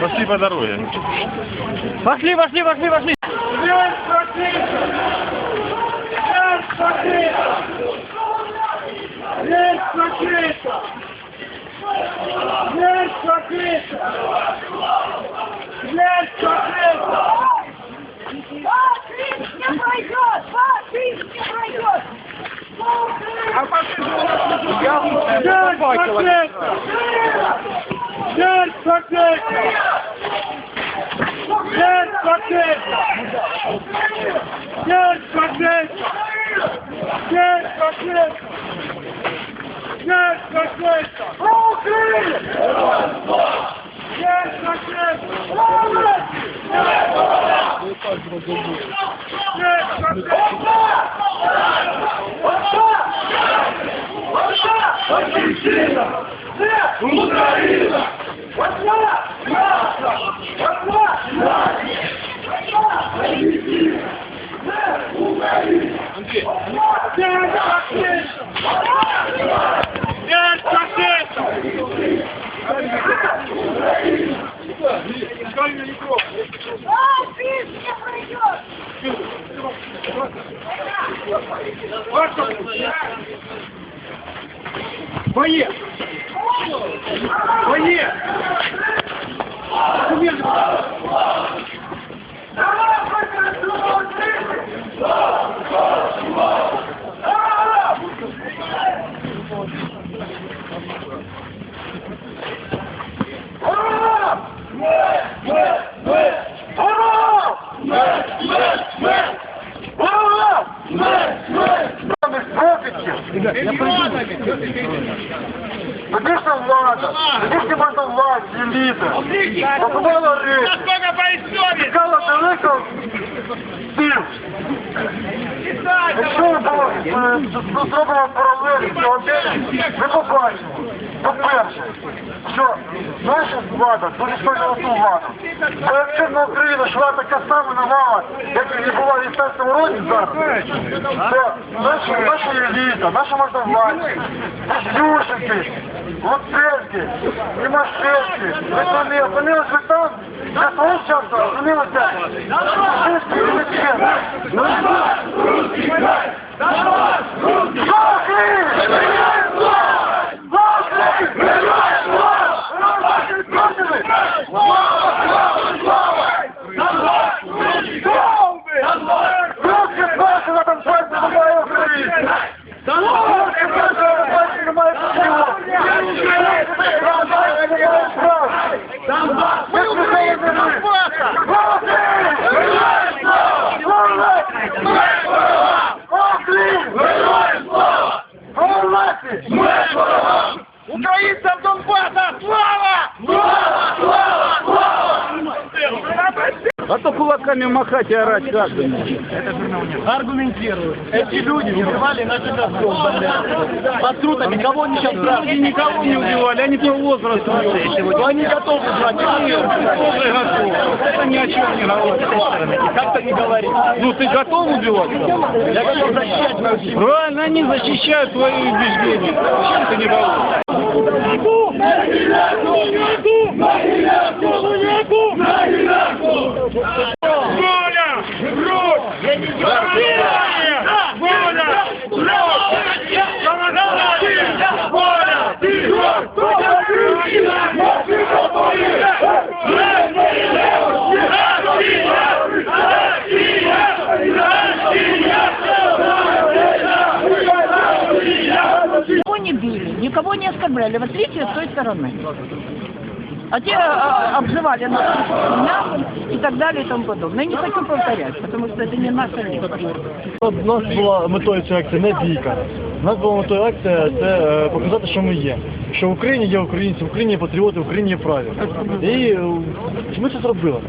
Пошли по дороге. Пошли, пошли, пошли, пошли. Есть закрыто! Есть закрыто! Есть закрыто! Патрик не пройдет! Есть закрыто! Есть закрыто! Есть закрыто! Есть закрыто! Есть закрыто! Руки! Есть закрыто! Есть закрыто! Україна! Одна! Наша! Одна! Нет ракета! Патрик не пройдет! Боец! Боец! Нинішня влада, нинішня банда влад, еліти, окупала речі, тікала далеко? Тим. Якщо було е, зроблено паралель сьогодні, ми побачимо. По-перше, що наша влада, дуже схожа на влада, колективна Україна шла така сама навала, як і була в 18 році зараз, то наші, наша еліта, наша можна можновладці, Юшенки, Луценки, Тимошенки, вони опинилися там, для того часу опинилися фашистські величезні. Наш вас, русський, наш вас, русський! clear. А то кулаками махать и орать как бы. Аргументирую. Эти люди убивали наших отцов. Патрут, никого не сейчас Они никого не убивали, они по возрасту. Они готовы брать. Они тоже готовы. Это ни о чем не говорит. Как-то не говорит. Ну ты готов убивать? Я готов защищать мою семью. Правильно, они защищают свои убеждения. Чем ты не боишься? Воля! Грудь! Воля! Воля! Воля! Никого не били, никого не оскорбляли, в отличие с той стороны. А те а, обзывали нас мясом и так далее и тому подобное. Я не хочу повторять, потому что это не наша лента. У нас була метою цієї акції не бійка. У нас була метою акція це е, показати, що ми є. Що в Україні є українці, в Україні є патріоти, в Україні є праві. І е, ми це зробили.